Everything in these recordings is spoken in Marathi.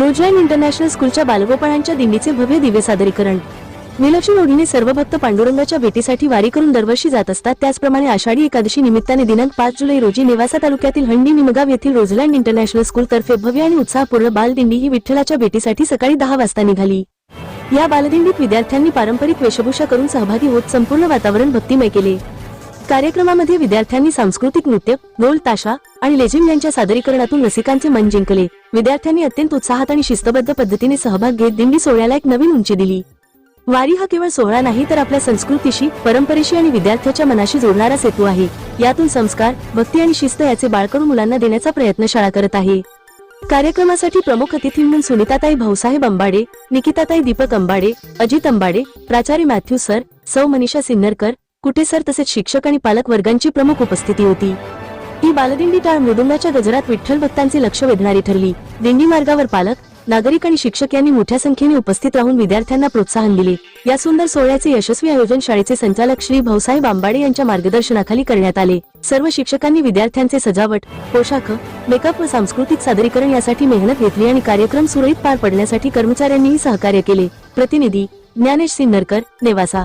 रोजलाईन इंटरनॅशनल स्कूलच्या बालगोपाळांच्या दिंडीचे भव्य दिव्य सादरीकरण. विलक्षण ओढीने सर्व भक्त पांडुरंगाच्या भेटीसाठी वारी करून दरवर्षी जात असतात. त्याचप्रमाणे आषाढी एकादशी निमित्ताने दिनांक पाच जुलै रोजी नेवासा तालुक्यातील हंडी निमगाव येथील रोजलँड इंटरनॅशनल स्कूल तर्फे भव्य आणि उत्साहपूर्ण बालदिंडी ही विठ्ठलाच्या भेटीसाठी सकाळी दहा वाजता निघाली. या बालदिंडीत विद्यार्थ्यांनी पारंपरिक वेशभूषा करून सहभागी होत संपूर्ण वातावरण भक्तिमय केले. कार्यक्रमामध्ये विद्यार्थ्यांनी सांस्कृतिक नृत्य ढोल ताशा आणि लेझिम यांच्या सादरीकरणातून रसिकांचे मन जिंकले. विद्यार्थ्यांनी अत्यंत उत्साहात आणि शिस्तबद्ध पद्धतीने सहभाग घेत दिंडी सोहळ्याला एक नवीन उंची दिली. वारी हा केवळ सोहळा नाही तर आपल्या संस्कृतीशी परंपरेशी आणि विद्यार्थ्याच्या मनाशी जोडणारा सेतू आहे. यातून संस्कार भक्ती आणि शिस्त याचे बाळकडू मुलांना देण्याचा प्रयत्न शाळा करत आहे. कार्यक्रमासाठी प्रमुख अतिथी म्हणून सुनीताताई भाऊसाहेब अंबाडे निकिताताई दीपक अंबाडे अजित अंबाडे प्राचार्य मॅथ्यू सर सौ मनीषा सिन्नरकर कुठे सर तसेच शिक्षक आणि पालक वर्गांची प्रमुख उपस्थिती होती. ही बालदिंडी टाळ मृदुंगाच्या गजरात विठ्ठल भक्तांचे लक्ष वेधणारी ठरली. दिंडी मार्गावर पालक नागरिक आणि शिक्षक यांनी मोठ्या संख्येने उपस्थित राहून विद्यार्थ्यांना प्रोत्साहन दिले. या सुंदर सोहळ्याचे यशस्वी आयोजन शाळेचे संचालक श्री भाऊसाहेब आंबाडे यांच्या मार्गदर्शनाखाली करण्यात आले. सर्व शिक्षकांनी विद्यार्थ्यांचे सजावट पोशाख मेकअप व सांस्कृतिक सादरीकरण यासाठी मेहनत घेतली आणि कार्यक्रम सुरळीत पार पडण्यासाठी कर्मचाऱ्यांनीही सहकार्य केले. प्रतिनिधी ज्ञानेश सिन्नरकर नेवासा.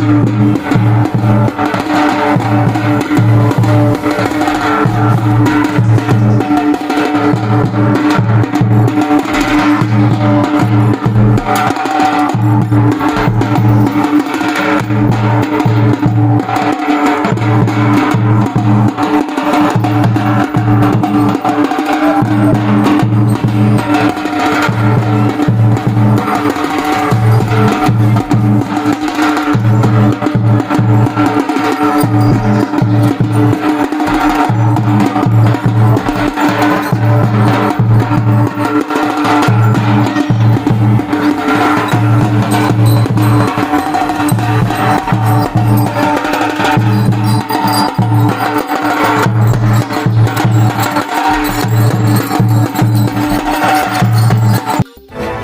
Thank